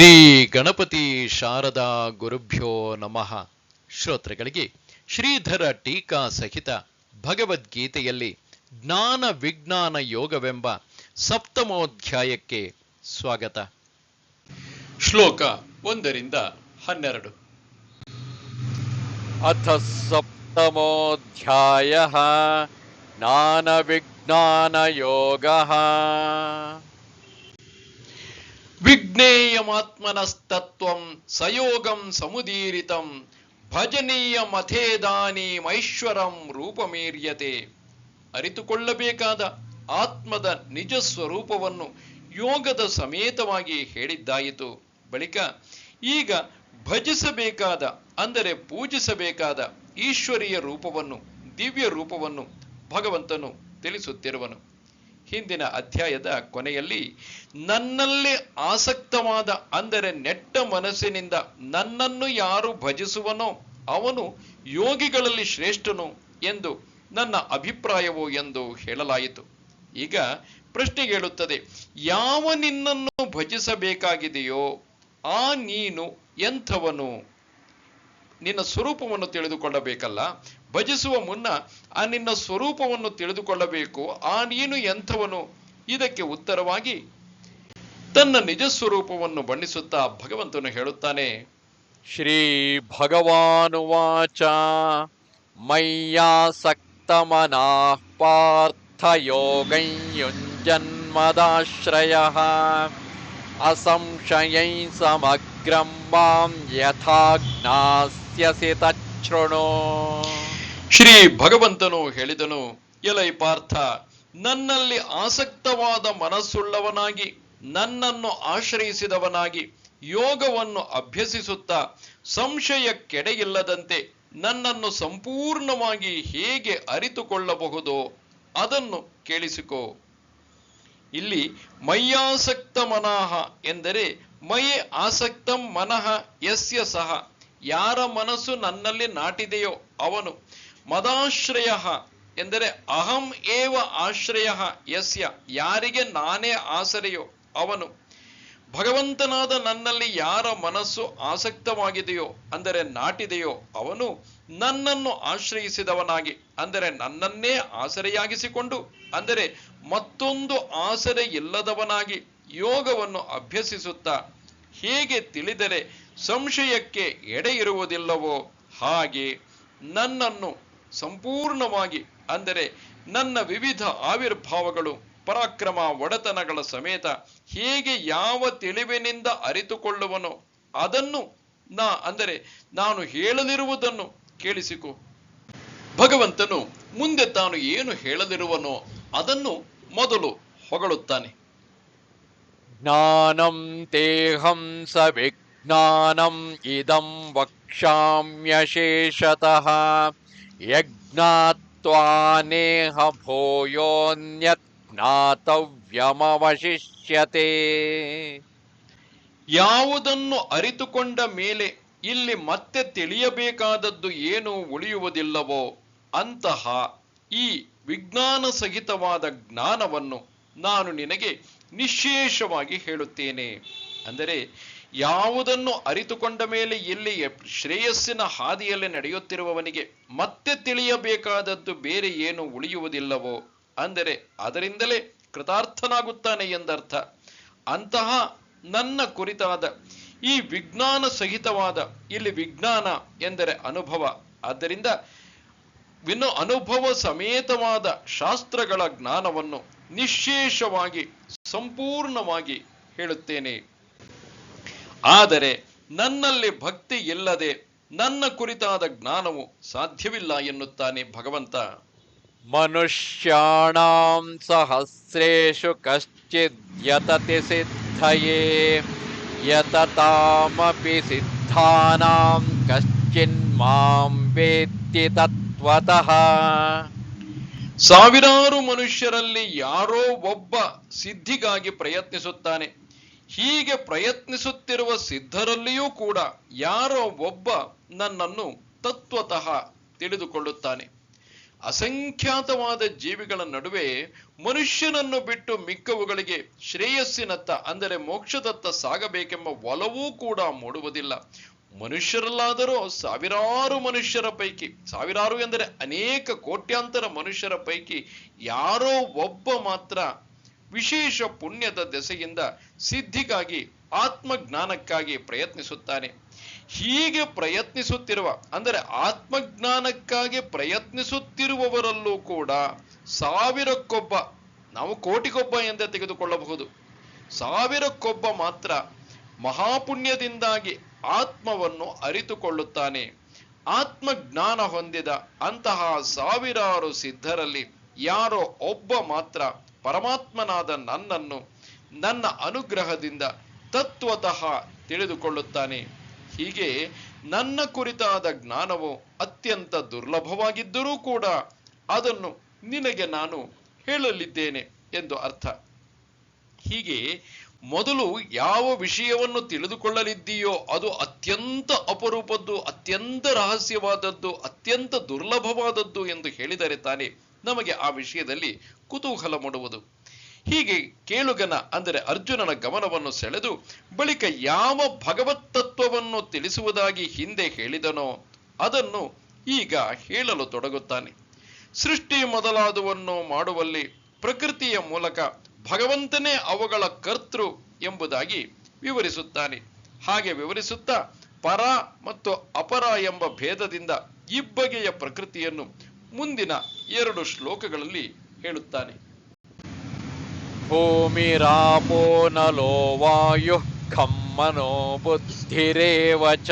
ಶ್ರೀ ಗಣಪತಿ ಶಾರದಾ ಗುರುಭ್ಯೋ ನಮಃ. ಶ್ರೋತೃಗಳಿಗೆ ಶ್ರೀಧರ ಟೀಕಾ ಸಹಿತ ಭಗವದ್ಗೀತೆಯಲ್ಲಿ ಜ್ಞಾನ ವಿಜ್ಞಾನ ಯೋಗವೆಂಬ ಸಪ್ತಮೋಧ್ಯಾಯಕ್ಕೆ ಸ್ವಾಗತ. ಶ್ಲೋಕ ಒಂದರಿಂದ ಹನ್ನೆರಡು. ಅಥ ಸಪ್ತಮೋಧ್ಯಾಯ ಜ್ಞಾನ ವಿಜ್ಞಾನ ಯೋಗ. ವಿಜ್ಞೇಯಮಾತ್ಮನಸ್ತತ್ವಂ ಸಯೋಗಂ ಸಮುದೀರಿತಂ ಭಜನೀಯಮಥೇದಾನಿೈೈಶ್ವರಂ ರೂಪಮೇರ್ಯತೆ. ಅರಿತುಕೊಳ್ಳಬೇಕಾದ ಆತ್ಮದ ನಿಜ ಸ್ವರೂಪವನ್ನು ಯೋಗದ ಸಮೇತವಾಗಿ ಹೇಳಿದ್ದಾಯಿತು. ಬಳಿಕ ಈಗ ಭಜಿಸಬೇಕಾದ, ಅಂದರೆ ಪೂಜಿಸಬೇಕಾದ ಈಶ್ವರೀಯ ರೂಪವನ್ನು, ದಿವ್ಯ ರೂಪವನ್ನು ಭಗವಂತನು ತಿಳಿಸುತ್ತಿರುವನು. ಹಿಂದಿನ ಅಧ್ಯಾಯದ ಕೊನೆಯಲ್ಲಿ, ನನ್ನಲ್ಲಿ ಆಸಕ್ತವಾದ, ಅಂದರೆ ನೆಟ್ಟ ಮನಸ್ಸಿನಿಂದ ನನ್ನನ್ನು ಯಾರು ಭಜಿಸುವನೋ ಅವನು ಯೋಗಿಗಳಲ್ಲಿ ಶ್ರೇಷ್ಠನು ಎಂದು ನನ್ನ ಅಭಿಪ್ರಾಯವು ಎಂದು ಹೇಳಲಾಯಿತು. ಈಗ ಪ್ರಶ್ನೆ ಹೇಳುತ್ತದೆ, ಯಾವ ನಿನ್ನನ್ನು ಭಜಿಸಬೇಕಾಗಿದೆಯೋ ಆ ನೀನು ಎಂಥವನು? ನಿನ್ನ ಸ್ವರೂಪವನ್ನು ತಿಳಿದುಕೊಳ್ಳಬೇಕಲ್ಲ ಭಜಿಸುವ ಮುನ್ನ ಆ ನಿನ್ನ ಸ್ವರೂಪವನ್ನು ತಿಳಿದುಕೊಳ್ಳಬೇಕು, ಆ ನೀನು ಎಂಥವನು? ಇದಕ್ಕೆ ಉತ್ತರವಾಗಿ, ತನ್ನ ನಿಜ ಸ್ವರೂಪವನ್ನು ಬಣ್ಣಿಸುತ್ತಾ ಭಗವಂತನು ಹೇಳುತ್ತಾನೆ, ಶ್ರೀ ಭಗವಾನುವಾಚ ಮಯ್ಯಾಸಕ್ತಮನಾ ಪಾರ್ಥ ಯೋಗಂಯುಂಜನ್ಮದಾಶ್ರಯ. ಅಸಂಶಯ ಸಮಗ್ರಂ ಮಾಂ ಯಥಾ ಜ್ಞಾಸ್ಯಸಿ ಶ್ರೀ ಭಗವಂತನು ಹೇಳಿದನು, ಎಲೈ ಪಾರ್ಥ, ನನ್ನಲ್ಲಿ ಆಸಕ್ತವಾದ ಮನಸ್ಸುಳ್ಳವನಾಗಿ, ನನ್ನನ್ನು ಆಶ್ರಯಿಸಿದವನಾಗಿ, ಯೋಗವನ್ನು ಅಭ್ಯಸಿಸುತ್ತಾ, ಸಂಶಯಕ್ಕೆಡೆಯಿಲ್ಲದಂತೆ ನನ್ನನ್ನು ಸಂಪೂರ್ಣವಾಗಿ ಹೇಗೆ ಅರಿತುಕೊಳ್ಳಬಹುದೋ ಅದನ್ನು ಕೇಳಿಸಿಕೋ. ಇಲ್ಲಿ ಮಯ್ಯಾಸಕ್ತ ಮನಃ ಎಂದರೆ, ಮೈ ಆಸಕ್ತಂ ಮನಃ ಯಸ್ಯ ಸಹ, ಯಾರ ಮನಸ್ಸು ನನ್ನಲ್ಲಿ ನಾಟಿದೆಯೋ ಅವನು ಮದಾಶ್ರಯ ಎಂದರೆ ಅಹಂ ಏವ ಆಶ್ರಯ ಯಸ್ಯ, ಯಾರಿಗೆ ನಾನೇ ಆಸರೆಯೋ ಅವನು. ಭಗವಂತನಾದ ನನ್ನಲ್ಲಿ ಯಾರ ಮನಸ್ಸು ಆಸಕ್ತವಾಗಿದೆಯೋ, ಅಂದರೆ ನಾಟಿದೆಯೋ ಅವನು ನನ್ನನ್ನು ಆಶ್ರಯಿಸಿದವನಾಗಿ, ಅಂದರೆ ನನ್ನನ್ನೇ ಆಸರೆಯಾಗಿಸಿಕೊಂಡು, ಅಂದರೆ ಮತ್ತೊಂದು ಆಸರೆ ಇಲ್ಲದವನಾಗಿ ಯೋಗವನ್ನು ಅಭ್ಯಸಿಸುತ್ತಾ, ಹೇಗೆ ತಿಳಿದರೆ ಸಂಶಯಕ್ಕೆ ಎಡೆ ಇರುವುದಿಲ್ಲವೋ ಹಾಗೆ ನನ್ನನ್ನು ಸಂಪೂರ್ಣವಾಗಿ, ಅಂದರೆ ನನ್ನ ವಿವಿಧ ಆವಿರ್ಭಾವಗಳು, ಪರಾಕ್ರಮ, ಒಡೆತನಗಳ ಸಮೇತ ಹೇಗೆ ಯಾವ ತಿಳಿವಿನಿಂದ ಅರಿತುಕೊಳ್ಳುವನೋ ಅದನ್ನು ನಾ, ಅಂದರೆ ನಾನು ಹೇಳಲಿರುವುದನ್ನು ಕೇಳಿಸಿಕೊ. ಭಗವಂತನು ಮುಂದೆ ತಾನು ಏನು ಹೇಳಲಿರುವನೋ ಅದನ್ನು ಮೊದಲು ಹೊಗಳುತ್ತಾನೆ. ಜ್ಞಾನಂ ತೇಹಂ ಸ ವಿಜ್ಞಾನಂ ಇದಂ ವಕ್ಷಾಮ್ಯಶೇಷತಃ नेह भूयोऽन्यत् ज्ञातव्यमवशिष्यते ಯಾವುದನ್ನು ಅರಿತುಕೊಂಡ ಮೇಲೆ ಇಲ್ಲಿ ಮತ್ತೆ ತಿಳಿಯಬೇಕಾದದ್ದು ಏನು ಉಳಿಯುವುದಿಲ್ಲವೋ ಅಂತಹ ಈ ವಿಜ್ಞಾನ ಸಹಿತವಾದ ಜ್ಞಾನವನ್ನು ನಾನು ನಿನಗೆ ನಿಶೇಷವಾಗಿ ಹೇಳುತ್ತೇನೆ ಅಂದರೆ ಯಾವುದನ್ನು ಅರಿತುಕೊಂಡ ಮೇಲೆ ಇಲ್ಲಿ ಶ್ರೇಯಸ್ಸಿನ ಹಾದಿಯಲ್ಲಿ ನಡೆಯುತ್ತಿರುವವನಿಗೆ ಮತ್ತೆ ತಿಳಿಯಬೇಕಾದದ್ದು ಬೇರೆ ಏನು ಉಳಿಯುವುದಿಲ್ಲವೋ? ಅಂದರೆ ಅದರಿಂದಲೇ ಕೃತಾರ್ಥನಾಗುತ್ತಾನೆ ಎಂದರ್ಥ. ಅಂತಹ ನನ್ನ ಕುರಿತಾದ ಈ ವಿಜ್ಞಾನ ಸಹಿತವಾದ, ಇಲ್ಲಿ ವಿಜ್ಞಾನ ಎಂದರೆ ಅನುಭವ. ಆದ್ದರಿಂದ ಇನ್ನು ಅನುಭವ ಸಮೇತವಾದ ಶಾಸ್ತ್ರಗಳ ಜ್ಞಾನವನ್ನು ನಿಶೇಷವಾಗಿ, ಸಂಪೂರ್ಣವಾಗಿ ಹೇಳುತ್ತೇನೆ. ಆದರೆ ನನ್ನಲ್ಲಿ ಭಕ್ತಿ ಇಲ್ಲದೆ ನನ್ನ ಕುರಿತಾದ ಜ್ಞಾನವು ಸಾಧ್ಯವಿಲ್ಲ ಎನ್ನುತ್ತಾನೆ ಭಗವಂತ. ಮನುಷ್ಯಾಣಾಂ ಸಹಸ್ರೇಶು ಕಶ್ಚಿದ್ಯತತಿ ಸಿದ್ಧಯೇ ಯತತಾಮಪಿ ಸಿದ್ಧಾನಾಂ ಕಶ್ಚಿನ್ ಮಾಂ ವೇತ್ತಿ ತತ್ವತಃ. ಸಾವಿರಾರು ಮನುಷ್ಯರಲ್ಲಿ ಯಾರೋ ಒಬ್ಬ ಸಿದ್ಧಿಗಾಗಿ ಪ್ರಯತ್ನಿಸುತ್ತಾನೆ. ಹೀಗೆ ಪ್ರಯತ್ನಿಸುತ್ತಿರುವ ಸಿದ್ಧರಲ್ಲಿಯೂ ಕೂಡ ಯಾರೋ ಒಬ್ಬ ನನ್ನನ್ನು ತತ್ವತಃ ತಿಳಿದುಕೊಳ್ಳುತ್ತಾನೆ. ಅಸಂಖ್ಯಾತವಾದ ಜೀವಿಗಳ ನಡುವೆ ಮನುಷ್ಯನನ್ನು ಬಿಟ್ಟು ಮಿಕ್ಕವುಗಳಿಗೆ ಶ್ರೇಯಸ್ಸಿನತ್ತ ಅಂದರೆ ಮೋಕ್ಷದತ್ತ ಸಾಗಬೇಕೆಂಬ ಒಲವೂ ಕೂಡ ಮೂಡುವುದಿಲ್ಲ. ಮನುಷ್ಯರಲ್ಲಾದರೂ ಸಾವಿರಾರು ಮನುಷ್ಯರ ಪೈಕಿ, ಸಾವಿರಾರು ಎಂದರೆ ಅನೇಕ ಕೋಟ್ಯಾಂತರ ಮನುಷ್ಯರ ಪೈಕಿ ಯಾರೋ ಒಬ್ಬ ಮಾತ್ರ ವಿಶೇಷ ಪುಣ್ಯದ ದೆಸೆಯಿಂದ ಸಿದ್ಧಿಗಾಗಿ, ಆತ್ಮಜ್ಞಾನಕ್ಕಾಗಿ ಪ್ರಯತ್ನಿಸುತ್ತಾನೆ. ಹೀಗೆ ಪ್ರಯತ್ನಿಸುತ್ತಿರುವ, ಅಂದರೆ ಆತ್ಮಜ್ಞಾನಕ್ಕಾಗಿ ಪ್ರಯತ್ನಿಸುತ್ತಿರುವವರಲ್ಲೂ ಕೂಡ ಸಾವಿರಕ್ಕೊಬ್ಬ, ನಾವು ಕೋಟಿಗೊಬ್ಬ ಎಂದೇ ತೆಗೆದುಕೊಳ್ಳಬಹುದು. ಸಾವಿರಕ್ಕೊಬ್ಬ ಮಾತ್ರ ಮಹಾಪುಣ್ಯದಿಂದಾಗಿ ಆತ್ಮವನ್ನು ಅರಿತುಕೊಳ್ಳುತ್ತಾನೆ. ಆತ್ಮಜ್ಞಾನ ಹೊಂದಿದ ಅಂತಹ ಸಾವಿರಾರು ಸಿದ್ಧರಲ್ಲಿ ಯಾರೋ ಒಬ್ಬ ಮಾತ್ರ ಪರಮಾತ್ಮನಾದ ನನ್ನನ್ನು ನನ್ನ ಅನುಗ್ರಹದಿಂದ ತತ್ವತಃ ತಿಳಿದುಕೊಳ್ಳುತ್ತಾನೆ. ಹೀಗೆ ನನ್ನ ಕುರಿತಾದ ಜ್ಞಾನವು ಅತ್ಯಂತ ದುರ್ಲಭವಾಗಿದ್ದರೂ ಕೂಡ ಅದನ್ನು ನಿನಗೆ ನಾನು ಹೇಳಲಿದ್ದೇನೆ ಎಂದು ಅರ್ಥ. ಹೀಗೆ ಮೊದಲು ಯಾವ ವಿಷಯವನ್ನು ತಿಳಿದುಕೊಳ್ಳಲಿದ್ದೀಯೋ ಅದು ಅತ್ಯಂತ ಅಪರೂಪದ್ದು, ಅತ್ಯಂತ ರಹಸ್ಯವಾದದ್ದು, ಅತ್ಯಂತ ದುರ್ಲಭವಾದದ್ದು ಎಂದು ಹೇಳಿದರೆ ತಾನೇ ನಮಗೆ ಆ ವಿಷಯದಲ್ಲಿ ಕುತೂಹಲ ಮೂಡುವುದು. ಹೀಗೆ ಕೇಳುಗನ, ಅಂದರೆ ಅರ್ಜುನನ ಗಮನವನ್ನು ಸೆಳೆದು, ಬಳಿಕ ಯಾವ ಭಗವತ್ ತತ್ವವನ್ನು ತಿಳಿಸುವುದಾಗಿ ಹಿಂದೆ ಹೇಳಿದನೋ, ಅದನ್ನು ಈಗ ಹೇಳಲು ತೊಡಗುತ್ತಾನೆ. ಸೃಷ್ಟಿ ಮೊದಲಾದವನ್ನು ಮಾಡುವಲ್ಲಿ ಪ್ರಕೃತಿಯ ಮೂಲಕ ಭಗವಂತನೇ ಅವುಗಳ ಕರ್ತೃ ಎಂಬುದಾಗಿ ವಿವರಿಸುತ್ತಾನೆ. ಹಾಗೆ ವಿವರಿಸುತ್ತಾ, ಪರ ಮತ್ತು ಅಪರ ಎಂಬ ಭೇದದಿಂದ ಇಬ್ಬಗೆಯ ಪ್ರಕೃತಿಯನ್ನು ಮುಂದಿನ ಎರಡು ಶ್ಲೋಕಗಳಲ್ಲಿ ಹೇಳುತ್ತಾನೆ. ಭೂಮಿರಾಪೋ ನಲೋ ವಾಯು ಖಮ್ಮನೋ ಬುದ್ಧಿರೇವಚ ಬುದ್ಧಿರೇವ ಚ.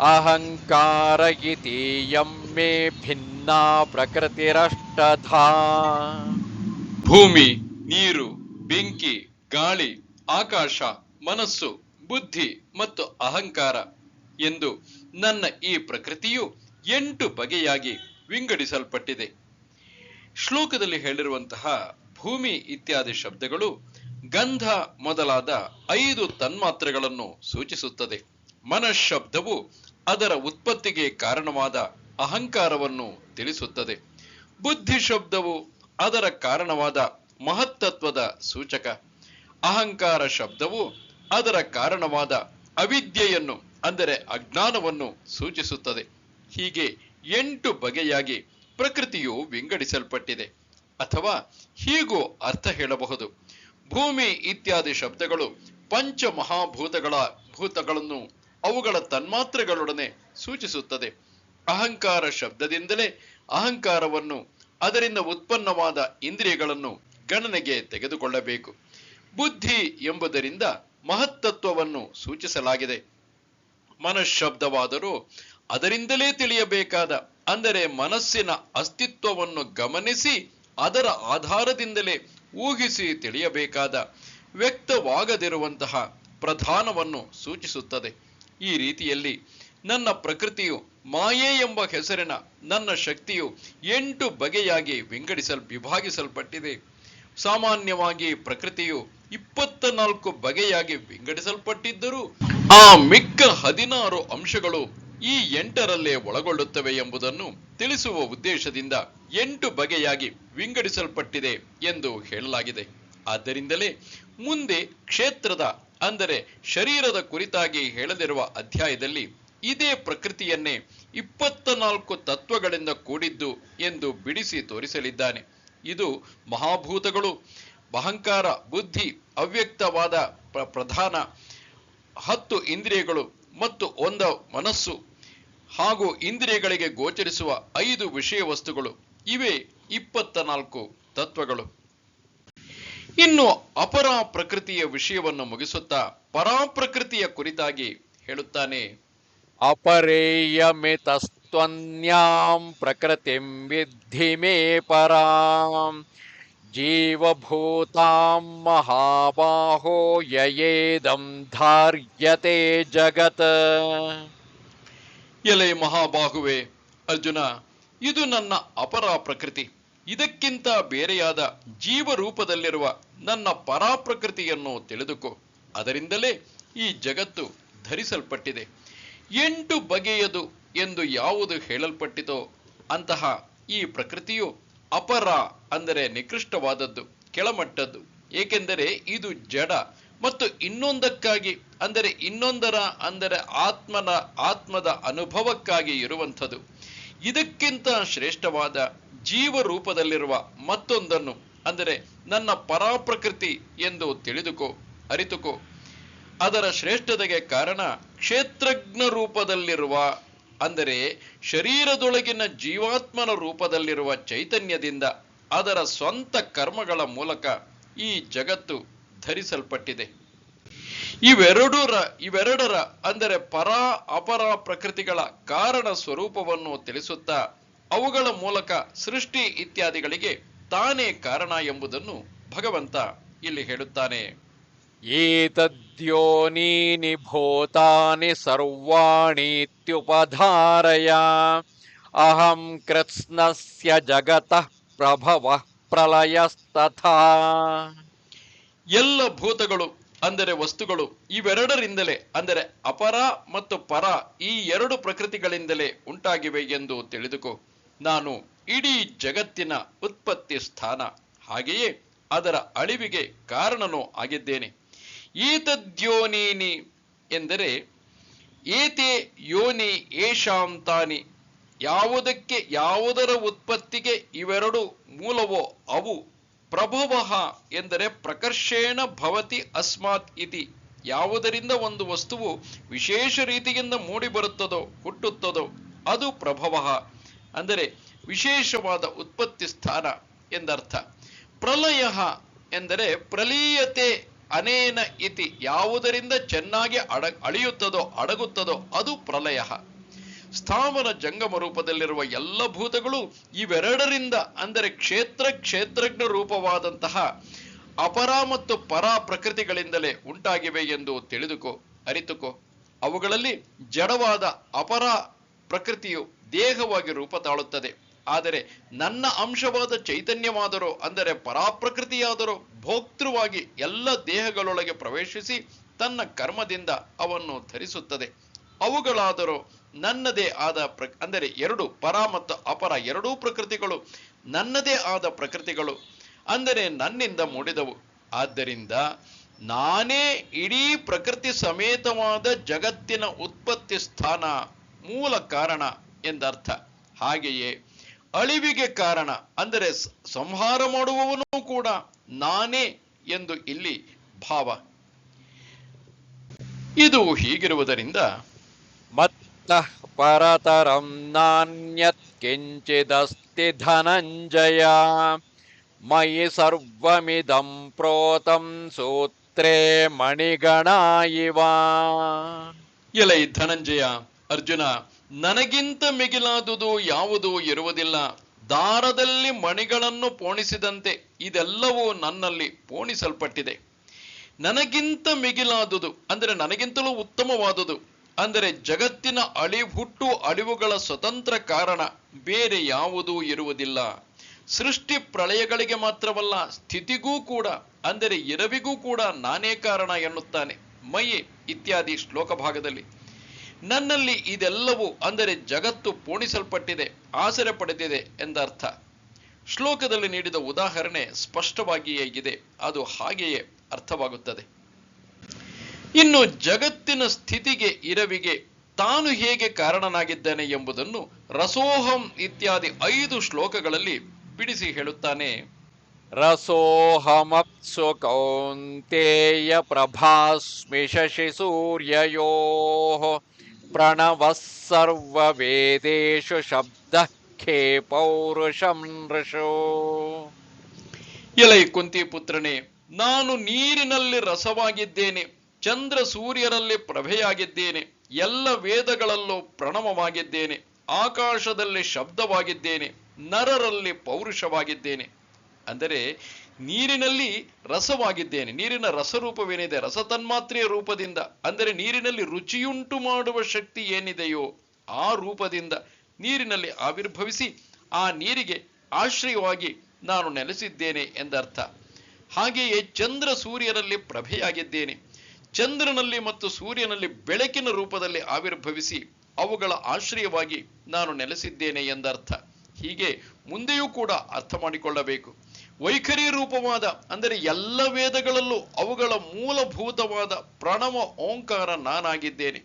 ಅಹಂಕಾರ ಮೇ ಭಿನ್ನಾ ಪ್ರಕೃತಿರಷ್ಟಧಾ. ಭೂಮಿ ನೀರು ಬೆಂಕಿ ಗಾಳಿ ಆಕಾಶ ಮನಸ್ಸು ಬುದ್ಧಿ ಮತ್ತು ಅಹಂಕಾರ ಎಂದು ನನ್ನ ಈ ಪ್ರಕೃತಿಯು ಎಂಟು ಬಗೆಯಾಗಿ ವಿಂಗಡಿಸಲ್ಪಟ್ಟಿದೆ. ಶ್ಲೋಕದಲ್ಲಿ ಹೇಳಿರುವಂತಹ ಭೂಮಿ ಇತ್ಯಾದಿ ಶಬ್ದಗಳು ಗಂಧ ಮೊದಲಾದ ಐದು ತನ್ಮಾತ್ರೆಗಳನ್ನು ಸೂಚಿಸುತ್ತದೆ. ಮನಃಶಬ್ದವು ಅದರ ಉತ್ಪತ್ತಿಗೆ ಕಾರಣವಾದ ಅಹಂಕಾರವನ್ನು ತಿಳಿಸುತ್ತದೆ. ಬುದ್ಧಿ ಶಬ್ದವು ಅದರ ಕಾರಣವಾದ ಮಹತ್ತತ್ವದ ಸೂಚಕ. ಅಹಂಕಾರ ಶಬ್ದವು ಅದರ ಕಾರಣವಾದ ಅವಿದ್ಯೆಯನ್ನು, ಅಂದರೆ ಅಜ್ಞಾನವನ್ನು ಸೂಚಿಸುತ್ತದೆ. ಹೀಗೆ ಎಂಟು ಬಗೆಯಾಗಿ ಪ್ರಕೃತಿಯು ವಿಂಗಡಿಸಲ್ಪಟ್ಟಿದೆ. ಅಥವಾ ಹೀಗೂ ಅರ್ಥ ಹೇಳಬಹುದು. ಭೂಮಿ ಇತ್ಯಾದಿ ಶಬ್ದಗಳು ಪಂಚ ಮಹಾಭೂತಗಳ ಭೂತಗಳನ್ನು ಅವುಗಳ ತನ್ಮಾತ್ರೆಗಳೊಡನೆ ಸೂಚಿಸುತ್ತದೆ. ಅಹಂಕಾರ ಶಬ್ದದಿಂದಲೇ ಅಹಂಕಾರವನ್ನು, ಅದರಿಂದ ಉತ್ಪನ್ನವಾದ ಇಂದ್ರಿಯಗಳನ್ನು ಗಣನೆಗೆ ತೆಗೆದುಕೊಳ್ಳಬೇಕು. ಬುದ್ಧಿ ಎಂಬುದರಿಂದ ಮಹತ್ತತ್ವವನ್ನು ಸೂಚಿಸಲಾಗಿದೆ. ಮನಃಶಬ್ದವಾದರೂ ಅದರಿಂದಲೇ ತಿಳಿಯಬೇಕಾದ ಅಂದರೆ ಮನಸ್ಸಿನ ಅಸ್ತಿತ್ವವನ್ನು ಗಮನಿಸಿ ಅದರ ಆಧಾರದಿಂದಲೇ ಊಹಿಸಿ ತಿಳಿಯಬೇಕಾದ ವ್ಯಕ್ತವಾಗದಿರುವಂತಹ ಪ್ರಧಾನವನ್ನು ಸೂಚಿಸುತ್ತದೆ. ಈ ರೀತಿಯಲ್ಲಿ ನನ್ನ ಪ್ರಕೃತಿಯು ಮಾಯೆ ಎಂಬ ಹೆಸರಿನ ನನ್ನ ಶಕ್ತಿಯು ಎಂಟು ಬಗೆಯಾಗಿ ವಿಂಗಡಿಸಲ್, ವಿಭಾಗಿಸಲ್ಪಟ್ಟಿದೆ. ಸಾಮಾನ್ಯವಾಗಿ ಪ್ರಕೃತಿಯು ಇಪ್ಪತ್ತ ನಾಲ್ಕು ಬಗೆಯಾಗಿ ವಿಂಗಡಿಸಲ್ಪಟ್ಟಿದ್ದರೂ ಆ ಮಿಕ್ಕ ಹದಿನಾರು ಅಂಶಗಳು ಈ ಎಂಟರಲ್ಲೇ ಒಳಗೊಳ್ಳುತ್ತವೆ ಎಂಬುದನ್ನು ತಿಳಿಸುವ ಉದ್ದೇಶದಿಂದ ಎಂಟು ಬಗೆಯಾಗಿ ವಿಂಗಡಿಸಲ್ಪಟ್ಟಿದೆ ಎಂದು ಹೇಳಲಾಗಿದೆ. ಆದ್ದರಿಂದಲೇ ಮುಂದೆ ಕ್ಷೇತ್ರದ, ಅಂದರೆ ಶರೀರದ ಕುರಿತಾಗಿ ಹೇಳದಿರುವ ಅಧ್ಯಾಯದಲ್ಲಿ ಇದೇ ಪ್ರಕೃತಿಯನ್ನೇ ಇಪ್ಪತ್ತ ನಾಲ್ಕು ತತ್ವಗಳಿಂದ ಕೂಡಿದ್ದು ಎಂದು ಬಿಡಿಸಿ ತೋರಿಸಲಿದ್ದಾನೆ. ಇದು ಮಹಾಭೂತಗಳು, ಅಹಂಕಾರ, ಬುದ್ಧಿ, ಅವ್ಯಕ್ತವಾದ ಪ್ರ- ಪ್ರಧಾನ ಹತ್ತು ಇಂದ್ರಿಯಗಳು ಮತ್ತು ಒಂದ ಮನಸ್ಸು ಹಾಗೂ ಇಂದ್ರಿಯಗಳಿಗೆ ಗೋಚರಿಸುವ ಐದು ವಿಷಯ ವಸ್ತುಗಳು. ಇವೆ ಇಪ್ಪತ್ತ ನಾಲ್ಕು ತತ್ವಗಳು. ಇನ್ನು ಅಪರ ಪ್ರಕೃತಿಯ ವಿಷಯವನ್ನು ಮುಗಿಸುತ್ತಾ ಪರಾಪ್ರಕೃತಿಯ ಕುರಿತಾಗಿ ಹೇಳುತ್ತಾನೆ. ಅಪರೇಯಮಿತಸ್ತ್ವನ್ಯಾಂ ಪ್ರಕೃತಿಂ ವಿದ್ಧಿ ಮೇ ಪರಾಂ ಜೀವಭೂತಾಂ ಮಹಾಬಾಹೋ ಯಯೇದಂ ಧಾರ್ಯತೆ ಜಗತ್. ಎಲೆ ಮಹಾಬಾಹುವೆ, ಅರ್ಜುನ, ಇದು ನನ್ನ ಅಪರ ಪ್ರಕೃತಿ. ಇದಕ್ಕಿಂತ ಬೇರೆಯಾದ ಜೀವರೂಪದಲ್ಲಿರುವ ನನ್ನ ಪರಾಪ್ರಕೃತಿಯನ್ನು ತಿಳಿದುಕೋ. ಅದರಿಂದಲೇ ಈ ಜಗತ್ತು ಧರಿಸಲ್ಪಟ್ಟಿದೆ. ಎಂಟು ಬಗೆಯದು ಎಂದು ಯಾವುದು ಹೇಳಲ್ಪಟ್ಟಿತೋ, ಅಂತಹ ಈ ಪ್ರಕೃತಿಯು ಅಪರ ಅಂದರೆ ನಿಕೃಷ್ಟವಾದದ್ದು, ಕೆಳಮಟ್ಟದ್ದು. ಏಕೆಂದರೆ ಇದು ಜಡ ಮತ್ತು ಇನ್ನೊಂದಕ್ಕಾಗಿ, ಅಂದರೆ ಇನ್ನೊಂದರ, ಅಂದರೆ ಆತ್ಮನ, ಆತ್ಮದ ಅನುಭವಕ್ಕಾಗಿ ಇರುವಂಥದ್ದು. ಇದಕ್ಕಿಂತ ಶ್ರೇಷ್ಠವಾದ ಜೀವ ರೂಪದಲ್ಲಿರುವ ಮತ್ತೊಂದನ್ನು, ಅಂದರೆ ನನ್ನ ಪರಾಪ್ರಕೃತಿ ಎಂದು ತಿಳಿದುಕೋ, ಅರಿತುಕೋ. ಅದರ ಶ್ರೇಷ್ಠತೆಗೆ ಕಾರಣ ಕ್ಷೇತ್ರಜ್ಞ ರೂಪದಲ್ಲಿರುವ, ಅಂದರೆ ಶರೀರದೊಳಗಿನ ಜೀವಾತ್ಮನ ರೂಪದಲ್ಲಿರುವ ಚೈತನ್ಯದಿಂದ ಅದರ ಸ್ವಂತ ಕರ್ಮಗಳ ಮೂಲಕ ಈ ಜಗತ್ತು ಧರಿಸಲ್ಪಟ್ಟಿದೆ. ಇವೆರಡರ ಇವೆರಡರ ಅಂದರೆ ಪರ ಅಪರ ಪ್ರಕೃತಿಗಳ ಕಾರಣ ಸ್ವರೂಪವನ್ನು ತಿಳಿಸುತ್ತಾ ಅವುಗಳ ಮೂಲಕ ಸೃಷ್ಟಿ ಇತ್ಯಾದಿಗಳಿಗೆ ತಾನೇ ಕಾರಣ ಎಂಬುದನ್ನು ಭಗವಂತ ಇಲ್ಲಿ ಹೇಳುತ್ತಾನೆ. ಏತದ್ಯೋನೀನಿ ಭೂತಾನಿ ಸರ್ವಾಣೀತ್ಯುಪಧಾರಯ, ಅಹಂ ಕೃತ್ಸ್ನಸ್ಯ ಜಗತಃ ಪ್ರಭವ ಪ್ರಳಯಸ್ತಥಾ ಎಲ್ಲ ಭೂತಗಳು, ಅಂದರೆ ವಸ್ತುಗಳು, ಇವೆರಡರಿಂದಲೇ, ಅಂದರೆ ಅಪರ ಮತ್ತು ಪರ, ಈ ಎರಡು ಪ್ರಕೃತಿಗಳಿಂದಲೇ ಉಂಟಾಗಿವೆ ಎಂದು ತಿಳಿದುಕೋ. ನಾನು ಇಡೀ ಜಗತ್ತಿನ ಉತ್ಪತ್ತಿ ಸ್ಥಾನ, ಹಾಗೆಯೇ ಅದರ ಅಳಿವಿಗೆ ಕಾರಣನೂ ಆಗಿದ್ದೇನೆ. ಈತದ್ಯೋನೀನಿ ಎಂದರೆ, ಏತೆ ಯೋನಿ ಏಷಾಂತಾನಿ, ಯಾವುದಕ್ಕೆ ಯಾವುದರ ಉತ್ಪತ್ತಿಗೆ ಇವೆರಡು ಮೂಲವೋ ಅವು ಪ್ರಭವ ಎಂದರೆ ಪ್ರಕರ್ಷೇಣ ಭವತಿ ಅಸ್ಮಾತ್ ಇತಿ. ಯಾವುದರಿಂದ ಒಂದು ವಸ್ತುವು ವಿಶೇಷ ರೀತಿಯಿಂದ ಮೂಡಿ ಬರುತ್ತದೋ ಹುಟ್ಟುತ್ತದೋ, ಅದು ಪ್ರಭವ. ಅಂದರೆ ವಿಶೇಷವಾದ ಉತ್ಪತ್ತಿ ಸ್ಥಾನ ಎಂದರ್ಥ. ಪ್ರಲಯ ಎಂದರೆ ಪ್ರಲೀಯತೆ ಅನೇನ ಇತಿ. ಯಾವುದರಿಂದ ಚೆನ್ನಾಗಿ ಅಡ, ಅಳಿಯುತ್ತದೋ, ಅಡಗುತ್ತದೋ, ಅದು ಪ್ರಲಯ. ಸ್ಥಾವರ ಜಂಗಮ ರೂಪದಲ್ಲಿರುವ ಎಲ್ಲ ಭೂತಗಳು ಇವೆರಡರಿಂದ, ಅಂದರೆ ಕ್ಷೇತ್ರ ಕ್ಷೇತ್ರಜ್ಞ ರೂಪವಾದಂತಹ ಅಪರ ಮತ್ತು ಪರ ಪ್ರಕೃತಿಗಳಿಂದಲೇ ಉಂಟಾಗಿವೆ ಎಂದು ತಿಳಿದುಕೋ, ಅರಿತುಕೋ. ಅವುಗಳಲ್ಲಿ ಜಡವಾದ ಅಪರ ಪ್ರಕೃತಿಯು ದೇಹವಾಗಿ ರೂಪ ತಾಳುತ್ತದೆ. ಆದರೆ ನನ್ನ ಅಂಶವಾದ ಚೈತನ್ಯವಾದರೂ, ಅಂದರೆ ಪರಾಪ್ರಕೃತಿಯಾದರೂ ಭೋಕ್ತೃವಾಗಿ ಎಲ್ಲ ದೇಹಗಳೊಳಗೆ ಪ್ರವೇಶಿಸಿ ತನ್ನ ಕರ್ಮದಿಂದ ಅವನ್ನು ಧರಿಸುತ್ತದೆ. ಅವುಗಳಾದರೂ ನನ್ನದೇ ಆದ ಪ್ರ ಅಂದರೆ ಎರಡು ಪರ ಮತ್ತು ಅಪರ ಎರಡೂ ಪ್ರಕೃತಿಗಳು ನನ್ನದೇ ಆದ ಪ್ರಕೃತಿಗಳು ಅಂದರೆ ನನ್ನಿಂದ ಮೂಡಿದವು. ಆದ್ದರಿಂದ ನಾನೇ ಇಡೀ ಪ್ರಕೃತಿ ಸಮೇತವಾದ ಜಗತ್ತಿನ ಉತ್ಪತ್ತಿ ಸ್ಥಾನ ಮೂಲ ಕಾರಣ ಎಂದರ್ಥ. ಹಾಗೆಯೇ ಅಳಿವಿಗೆ ಕಾರಣ ಅಂದರೆ ಸಂಹಾರ ಮಾಡುವವನು ಕೂಡ ನಾನೇ ಎಂದು ಇಲ್ಲಿ ಭಾವ. ಇದು ಹೀಗಿರುವುದರಿಂದ ಮತ್ತಃ ಪರತರಂ ಕಿಂಚಿದಸ್ತಿ ಧನಂಜಯ ಮಯಿ ಸರ್ವಮಿದಂ ಪ್ರೋತಂ ಸೂತ್ರೇ ಮಣಿಗಣ ಇವ ಎಲೈ ಧನಂಜಯ, ಅರ್ಜುನ, ನನಗಿಂತ ಮಿಗಿಲಾದುದು ಯಾವುದೂ ಇರುವುದಿಲ್ಲ. ದಾರದಲ್ಲಿ ಮಣಿಗಳನ್ನು ಪೋಣಿಸಿದಂತೆ ಇದೆಲ್ಲವೂ ನನ್ನಲ್ಲಿ ಪೋಣಿಸಲ್ಪಟ್ಟಿದೆ. ನನಗಿಂತ ಮಿಗಿಲಾದುದು, ಅಂದರೆ ನನಗಿಂತಲೂ ಉತ್ತಮವಾದುದು ಅಂದರೆ ಜಗತ್ತಿನ ಅಳಿ ಹುಟ್ಟು ಅಳಿವುಗಳ ಸ್ವತಂತ್ರ ಕಾರಣ ಬೇರೆ ಯಾವುದೂ ಇರುವುದಿಲ್ಲ. ಸೃಷ್ಟಿ ಪ್ರಳಯಗಳಿಗೆ ಮಾತ್ರವಲ್ಲ, ಸ್ಥಿತಿಗೂ ಕೂಡ, ಅಂದರೆ ಇರವಿಗೂ ಕೂಡ ನಾನೇ ಕಾರಣ ಎನ್ನುತ್ತಾನೆ. ಮಯಿ ಇತ್ಯಾದಿ ಶ್ಲೋಕ ಭಾಗದಲ್ಲಿ. ನನ್ನಲ್ಲಿ ಇದೆಲ್ಲವೂ ಅಂದರೆ ಜಗತ್ತು ಪೋಣಿಸಲ್ಪಟ್ಟಿದೆ, ಆಸರೆ ಪಡೆದಿದೆ ಎಂದರ್ಥ. ಶ್ಲೋಕದಲ್ಲಿ ನೀಡಿದ ಉದಾಹರಣೆ ಸ್ಪಷ್ಟವಾಗಿಯೇ ಇದೆ, ಅದು ಹಾಗೆಯೇ ಅರ್ಥವಾಗುತ್ತದೆ. ಇನ್ನು ಜಗತ್ತಿನ ಸ್ಥಿತಿಗೆ ಇರವಿಗೆ ತಾನು ಹೇಗೆ ಕಾರಣನಾಗಿದ್ದೇನೆ ಎಂಬುದನ್ನು ರಸೋಹಂ ಇತ್ಯಾದಿ ಐದು ಶ್ಲೋಕಗಳಲ್ಲಿ ಬಿಡಿಸಿ ಹೇಳುತ್ತಾನೆ. ರಸೋಹಮಪ್ಸು ಕೌಂತೆಯ ಪ್ರಭಾಸ್ಮಿ ಶಶಿ ಸೂರ್ಯಯೋ ಪ್ರಣವ ಸರ್ವ ವೇದೇಶು ಶಬ್ದ ಖೇ ಪೌರುಷಂ ನೃಷೋ. ಎಲೈ ಕುಂತಿ ಪುತ್ರನೇ ನಾನು ನೀರಿನಲ್ಲಿ ರಸವಾಗಿದ್ದೇನೆ. ಚಂದ್ರ ಸೂರ್ಯರಲ್ಲಿ ಪ್ರಭೆಯಾಗಿದ್ದೇನೆ, ಎಲ್ಲ ವೇದಗಳಲ್ಲೂ ಪ್ರಣವವಾಗಿದ್ದೇನೆ, ಆಕಾಶದಲ್ಲಿ ಶಬ್ದವಾಗಿದ್ದೇನೆ, ನರರಲ್ಲಿ ಪೌರುಷವಾಗಿದ್ದೇನೆ. ಅಂದರೆ ನೀರಿನಲ್ಲಿ ರಸವಾಗಿದ್ದೇನೆ. ನೀರಿನ ರಸರೂಪವೇನಿದೆ? ರಸತನ್ಮಾತ್ರೆಯ ರೂಪದಿಂದ. ಅಂದರೆ ನೀರಿನಲ್ಲಿ ರುಚಿಯುಂಟು ಮಾಡುವ ಶಕ್ತಿ ಏನಿದೆಯೋ ಆ ರೂಪದಿಂದ ನೀರಿನಲ್ಲಿ ಆವಿರ್ಭವಿಸಿ ಆ ನೀರಿಗೆ ಆಶ್ರಯವಾಗಿ ನಾನು ನೆಲೆಸಿದ್ದೇನೆ ಎಂದರ್ಥ. ಹಾಗೆಯೇ ಚಂದ್ರ ಸೂರ್ಯರಲ್ಲಿ ಪ್ರಭೆಯಾಗಿದ್ದೇನೆ. ಚಂದ್ರನಲ್ಲಿ ಮತ್ತು ಸೂರ್ಯನಲ್ಲಿ ಬೆಳಕಿನ ರೂಪದಲ್ಲಿ ಆವಿರ್ಭವಿಸಿ ಅವುಗಳ ಆಶ್ರಯವಾಗಿ ನಾನು ನೆಲೆಸಿದ್ದೇನೆ ಎಂದರ್ಥ. ಹೀಗೆ ಮುಂದೆಯೂ ಕೂಡ ಅರ್ಥ ಮಾಡಿಕೊಳ್ಳಬೇಕು ವೈಖರಿ ರೂಪವಾದ, ಅಂದರೆ ಎಲ್ಲ ವೇದಗಳಲ್ಲೂ ಅವುಗಳ ಮೂಲಭೂತವಾದ ಪ್ರಣವ ಓಂಕಾರ ನಾನಾಗಿದ್ದೇನೆ.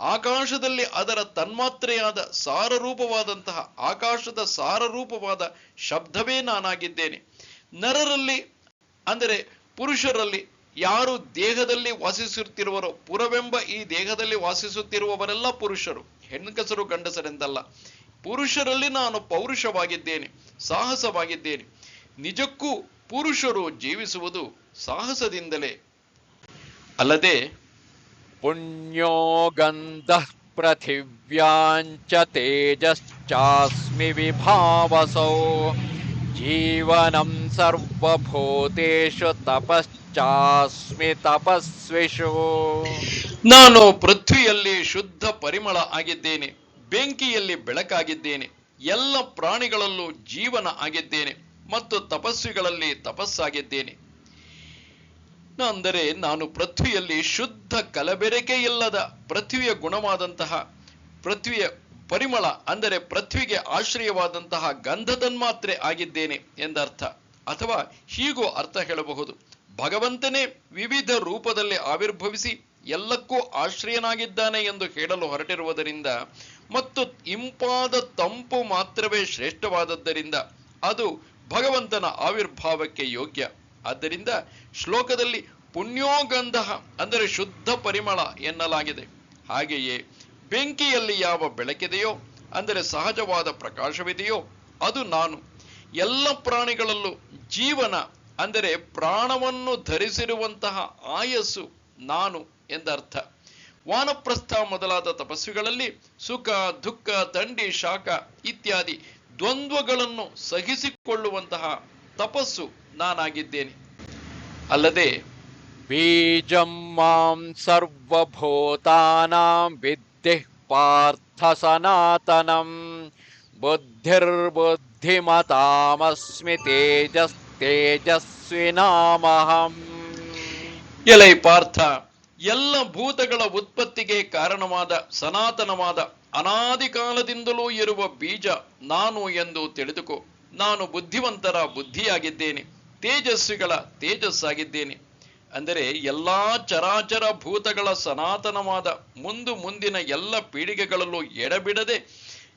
ಆಕಾಶದಲ್ಲಿ ಅದರ ತನ್ಮಾತ್ರೆಯಾದ ಸಾರರೂಪವಾದಂತಹ ಆಕಾಶದ ಸಾರರೂಪವಾದ ಶಬ್ದವೇ ನಾನಾಗಿದ್ದೇನೆ. ನರರಲ್ಲಿ, ಅಂದರೆ ಪುರುಷರಲ್ಲಿ ಯಾರು ದೇಹದಲ್ಲಿ ವಾಸಿಸುತ್ತಿರುವರೋ, ಪುರವೆಂಬ ಈ ದೇಹದಲ್ಲಿ ವಾಸಿಸುತ್ತಿರುವವರೆಲ್ಲ ಪುರುಷರು ಹೆಣ್ಣುಕಸರು ಗಂಡಸರೆಂದಲ್ಲ. ಪುರುಷರಲ್ಲಿ ನಾನು ಪೌರುಷವಾಗಿದ್ದೇನೆ, ಸಾಹಸವಾಗಿದ್ದೇನೆ. ನಿಜಕ್ಕೂ ಪುರುಷರು ಜೀವಿಸುವುದು ಸಾಹಸದಿಂದಲೇ. ಅಲ್ಲದೆ ಪುಣ್ಯೋಗಂಧ ಪೃಥಿವ್ಯಾಂಚ ತೇಜಶ್ಚಾಸ್ಮಿ ವಿಭಾವಸೋ. ಜೀವನಂ ಸರ್ವಭೂತೇಶು ತಪಶ್ಚ ಪುರುಷಶ್ಚಾಸ್ಮಿ ನಾನು ಪೃಥ್ವಿಯಲ್ಲಿ ಶುದ್ಧ ಪರಿಮಳ ಆಗಿದ್ದೇನೆ, ಬೆಂಕಿಯಲ್ಲಿ ಬೆಳಕಾಗಿದ್ದೇನೆ, ಎಲ್ಲ ಪ್ರಾಣಿಗಳಲ್ಲೂ ಜೀವನ ಆಗಿದ್ದೇನೆ ಮತ್ತು ತಪಸ್ವಿಗಳಲ್ಲಿ ತಪಸ್ಸಾಗಿದ್ದೇನೆ. ಅಂದರೆ ನಾನು ಪೃಥ್ವಿಯಲ್ಲಿ ಶುದ್ಧ ಕಲಬೆರಕೆ ಇಲ್ಲದ ಪೃಥ್ವಿಯ ಗುಣವಾದಂತಹ, ಪೃಥ್ವಿಯ ಪರಿಮಳ, ಅಂದರೆ ಪೃಥ್ವಿಗೆ ಆಶ್ರಯವಾದಂತಹ ಗಂಧದನ್ಮಾತ್ರೆ ಆಗಿದ್ದೇನೆ ಎಂದರ್ಥ. ಅಥವಾ ಹೀಗೂ ಅರ್ಥ ಹೇಳಬಹುದು. ಭಗವಂತನೇ ವಿವಿಧ ರೂಪದಲ್ಲಿ ಆವಿರ್ಭವಿಸಿ ಎಲ್ಲಕ್ಕೂ ಆಶ್ರಯನಾಗಿದ್ದಾನೆ ಎಂದು ಹೇಳಲು ಹೊರಟಿರುವುದರಿಂದ ಮತ್ತು ಇಂಪಾದ ತಂಪು ಮಾತ್ರವೇ ಶ್ರೇಷ್ಠವಾದದ್ದರಿಂದ ಅದು ಭಗವಂತನ ಆವಿರ್ಭಾವಕ್ಕೆ ಯೋಗ್ಯ. ಆದ್ದರಿಂದ ಶ್ಲೋಕದಲ್ಲಿ ಪುಣ್ಯೋಗಂಧ ಅಂದರೆ ಶುದ್ಧ ಪರಿಮಳ ಎನ್ನಲಾಗಿದೆ. ಹಾಗೆಯೇ ಬೆಂಕಿಯಲ್ಲಿ ಯಾವ ಬೆಳಕಿದೆಯೋ ಅಂದರೆ ಸಹಜವಾದ ಪ್ರಕಾಶವಿದೆಯೋ ಅದು ನಾನು. ಎಲ್ಲ ಪ್ರಾಣಿಗಳಲ್ಲೂ ಜೀವನ ಅಂದರೆ ಪ್ರಾಣವನ್ನು ಧರಿಸಿರುವಂತಹ ಆಯಸ್ಸು ನಾನು ಎಂದರ್ಥ. ವಾನಪ್ರಸ್ಥ ಮೊದಲಾದ ತಪಸ್ಸುಗಳಲ್ಲಿ ಸುಖ, ದುಃಖ, ದಂಡಿ ಶಾಖ ಇತ್ಯಾದಿ ದ್ವಂದ್ವಗಳನ್ನು ಸಹಿಸಿಕೊಳ್ಳುವಂತಹ ತಪಸ್ಸು ನಾನಾಗಿದ್ದೇನೆ. ಅಲ್ಲದೆ ಬೀಜಂ ಮಾಂ ಸರ್ವಭೂತಾನಾಂ ವಿದ್ಯೆ ಪಾರ್ಥ ಸನಾತನಂ ಬುದ್ಧಿರ್ಬುದ್ಧಿಮತಾಮಸ್ಮಿ ತೇಜಸ್ ತೇಜಸ್ವಿನಾಮಹಂ ಎಲೈ ಪಾರ್ಥ, ಎಲ್ಲ ಭೂತಗಳ ಉತ್ಪತ್ತಿಗೆ ಕಾರಣವಾದ ಸನಾತನವಾದ ಅನಾದಿ ಕಾಲದಿಂದಲೂ ಇರುವ ಬೀಜ ನಾನು ಎಂದು ತಿಳಿದುಕೋ. ನಾನು ಬುದ್ಧಿವಂತರ ಬುದ್ಧಿಯಾಗಿದ್ದೇನೆ, ತೇಜಸ್ವಿಗಳ ತೇಜಸ್ಸಾಗಿದ್ದೇನೆ. ಅಂದರೆ ಎಲ್ಲಾ ಚರಾಚರ ಭೂತಗಳ ಸನಾತನವಾದ ಮುಂದು ಮುಂದಿನ ಎಲ್ಲ ಪೀಳಿಗೆಗಳಲ್ಲೂ ಎಡಬಿಡದೆ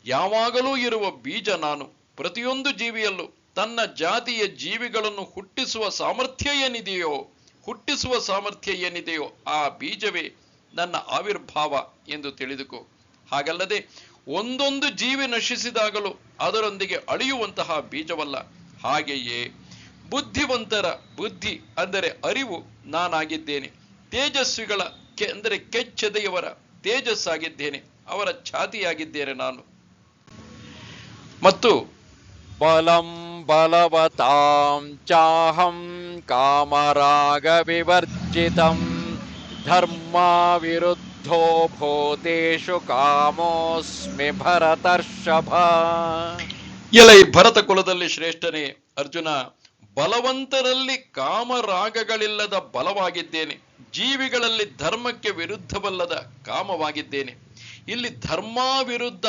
ಯಾವಾಗಲೂ ಇರುವ ಬೀಜ ನಾನು, ಪ್ರತಿಯೊಂದು ಜೀವಿಯಲ್ಲೂ ತನ್ನ ಜಾತಿಯ ಜೀವಿಗಳನ್ನು ಹುಟ್ಟಿಸುವ ಸಾಮರ್ಥ್ಯ ಏನಿದೆಯೋ, ಹುಟ್ಟಿಸುವ ಸಾಮರ್ಥ್ಯ ಏನಿದೆಯೋ ಆ ಬೀಜವೇ ನನ್ನ ಆವಿರ್ಭಾವ ಎಂದು ತಿಳಿದುಕೋ. ಹಾಗಲ್ಲದೆ ಒಂದೊಂದು ಜೀವಿ ನಶಿಸಿದಾಗಲೂ ಅದರೊಂದಿಗೆ ಅಳಿಯುವಂತಹ ಬೀಜವಲ್ಲ. ಹಾಗೆಯೇ ಬುದ್ಧಿವಂತರ ಬುದ್ಧಿ ಅಂದರೆ ಅರಿವು ನಾನಾಗಿದ್ದೇನೆ. ತೇಜಸ್ವಿಗಳ ಕೆ ಅಂದರೆ ಕೆಚ್ಚದೆಯವರ ತೇಜಸ್ಸಾಗಿದ್ದೇನೆ. ಅವರ ಛಾತಿಯಾಗಿದ್ದೇನೆ ನಾನು. ಮತ್ತು बलं बलवतां चाहं कामरागविवर्जितं धर्माविरुद्धो भूतेषु कामोऽस्मि भरतर्षभ ಎಲೈ ಭರತ ಕುಲದಲ್ಲಿ ಶ್ರೇಷ್ಠನೇ ಅರ್ಜುನ ಬಲವಂತರಲ್ಲಿ ಕಾಮರಾಗಗಳಿಲ್ಲದ ಬಲವಾಗಿದ್ದೇನೆ ಜೀವಿಗಳಲ್ಲಿ ಧರ್ಮಕ್ಕೆ ವಿರುದ್ಧವಲ್ಲದ ಕಾಮವಾಗಿದ್ದೇನೆ ಇಲ್ಲಿ ಧರ್ಮಾವಿರುದ್ಧ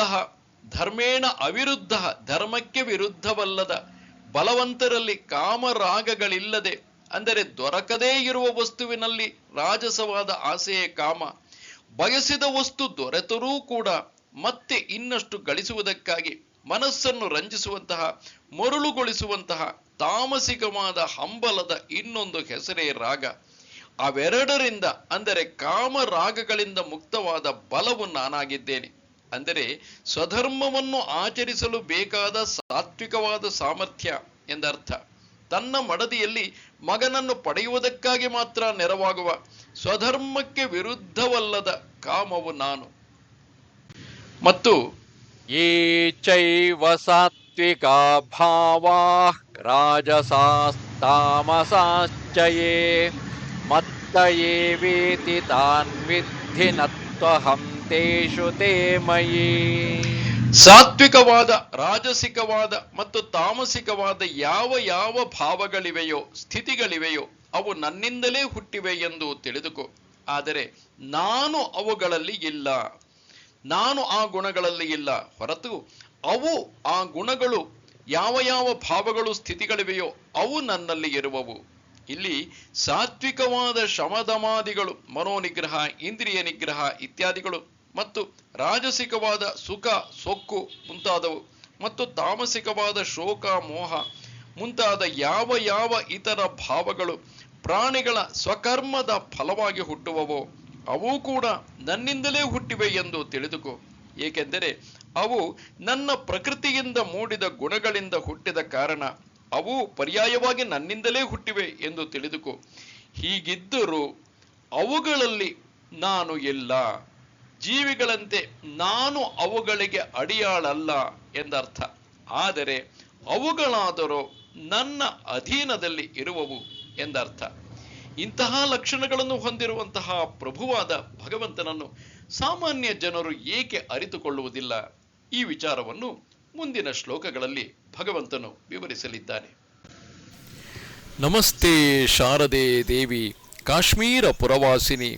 ಧರ್ಮೇಣ ಅವಿರುದ್ಧ, ಧರ್ಮಕ್ಕೆ ವಿರುದ್ಧವಲ್ಲದ, ಬಲವಂತರಲ್ಲಿ ಕಾಮರಾಗಗಳಿಲ್ಲದೆ, ಅಂದರೆ ದೊರಕದೇ ಇರುವ ವಸ್ತುವಿನಲ್ಲಿ ರಾಜಸವಾದ ಆಸೆಯೇ ಕಾಮ. ಬಯಸಿದ ವಸ್ತು ದೊರೆತರೂ ಕೂಡ ಮತ್ತೆ ಇನ್ನಷ್ಟು ಗಳಿಸುವುದಕ್ಕಾಗಿ ಮನಸ್ಸನ್ನು ರಂಜಿಸುವಂತಹ, ಮರುಳುಗೊಳಿಸುವಂತಹ, ತಾಮಸಿಕವಾದ ಹಂಬಲದ ಇನ್ನೊಂದು ಹೆಸರೇ ರಾಗ. ಅವೆರಡರಿಂದ, ಅಂದರೆ ಕಾಮರಾಗಗಳಿಂದ ಮುಕ್ತವಾದ ಬಲವು ನಾನಾಗಿದ್ದೇನೆ. ಅಂದರೆ ಸ್ವಧರ್ಮವನ್ನು ಆಚರಿಸಲು ಬೇಕಾದ ಸಾತ್ವಿಕವಾದ ಸಾಮರ್ಥ್ಯ ಎಂದರ್ಥ. ತನ್ನ ಮಡದಿಯಲ್ಲಿ ಮಗನನ್ನು ಪಡೆಯುವುದಕ್ಕಾಗಿ ಮಾತ್ರ ನೆರವಾಗುವ ಸ್ವಧರ್ಮಕ್ಕೆ ವಿರುದ್ಧವಲ್ಲದ ಕಾಮವು ನಾನು. ಮತ್ತು ಈ ಚೈವ ಸಾತ್ವಿಕ ಭಾವಾ ರಾಜಸಾಸ್ತಾಮಸಾಶ್ಚಯೇ ಮತ್ತಯೇ ವೇತಿ ತಾನ್ ವಿದ್ಧಿನತ್ವಹಂ. ತೇಷು ತೇ ಸಾತ್ವಿಕವಾದ, ರಾಜಸಿಕವಾದ ಮತ್ತು ತಾಮಸಿಕವಾದ ಯಾವ ಯಾವ ಭಾವಗಳಿವೆಯೋ, ಸ್ಥಿತಿಗಳಿವೆಯೋ, ಅವು ನನ್ನಿಂದಲೇ ಹುಟ್ಟಿವೆ ಎಂದು ತಿಳಿದುಕೋ. ಆದರೆ ನಾನು ಅವುಗಳಲ್ಲಿ ಇಲ್ಲ. ನಾನು ಆ ಗುಣಗಳಲ್ಲಿ ಇಲ್ಲ. ಹೊರತು ಅವು, ಆ ಗುಣಗಳು, ಯಾವ ಯಾವ ಭಾವಗಳು, ಸ್ಥಿತಿಗಳಿವೆಯೋ, ಅವು ನನ್ನಲ್ಲಿ ಇರುವವು. ಇಲ್ಲಿ ಸಾತ್ವಿಕವಾದ ಶಮದಮಾದಿಗಳು, ಮನೋನಿಗ್ರಹ ಇಂದ್ರಿಯ ನಿಗ್ರಹ ಇತ್ಯಾದಿಗಳು ಮತ್ತು ರಾಜಸಿಕವಾದ ಸುಖ, ಸೊಕ್ಕು ಮುಂತಾದವು. ಮತ್ತು ತಾಮಸಿಕವಾದ ಶೋಕ, ಮೋಹ ಮುಂತಾದ ಯಾವ ಯಾವ ಇತರ ಭಾವಗಳು ಪ್ರಾಣಿಗಳ ಸ್ವಕರ್ಮದ ಫಲವಾಗಿ ಹುಟ್ಟುವವೋ, ಅವು ಕೂಡ ನನ್ನಿಂದಲೇ ಹುಟ್ಟಿವೆ ಎಂದು ತಿಳಿದುಕೋ. ಏಕೆಂದರೆ ಅವು ನನ್ನ ಪ್ರಕೃತಿಯಿಂದ ಮೂಡಿದ ಗುಣಗಳಿಂದ ಹುಟ್ಟಿದ ಕಾರಣ, ಅವು ಪರ್ಯಾಯವಾಗಿ ನನ್ನಿಂದಲೇ ಹುಟ್ಟಿವೆ ಎಂದು ತಿಳಿದುಕೋ. ಹೀಗಿದ್ದರೂ ಅವುಗಳಲ್ಲಿ ನಾನು ಇಲ್ಲ. ಜೀವಿಗಳಂತೆ ನಾನು ಅವುಗಳಿಗೆ ಅಡಿಯಾಳಲ್ಲ ಎಂದರ್ಥ. ಆದರೆ ಅವುಗಳಾದರೂ ನನ್ನ ಅಧೀನದಲ್ಲಿ ಇರುವವು ಎಂದರ್ಥ. ಇಂತಹ ಲಕ್ಷಣಗಳನ್ನು ಹೊಂದಿರುವಂತಹ ಪ್ರಭುವಾದ ಭಗವಂತನನ್ನು ಸಾಮಾನ್ಯ ಜನರು ಏಕೆ ಅರಿತುಕೊಳ್ಳುವುದಿಲ್ಲ? ಈ ವಿಚಾರವನ್ನು ಮುಂದಿನ ಶ್ಲೋಕಗಳಲ್ಲಿ ಭಗವಂತನು ವಿವರಿಸಲಿದ್ದಾನೆ. ನಮಸ್ತೆ ಶಾರದೆ ದೇವಿ, ಕಾಶ್ಮೀರ ಪುರವಾಸಿನಿ.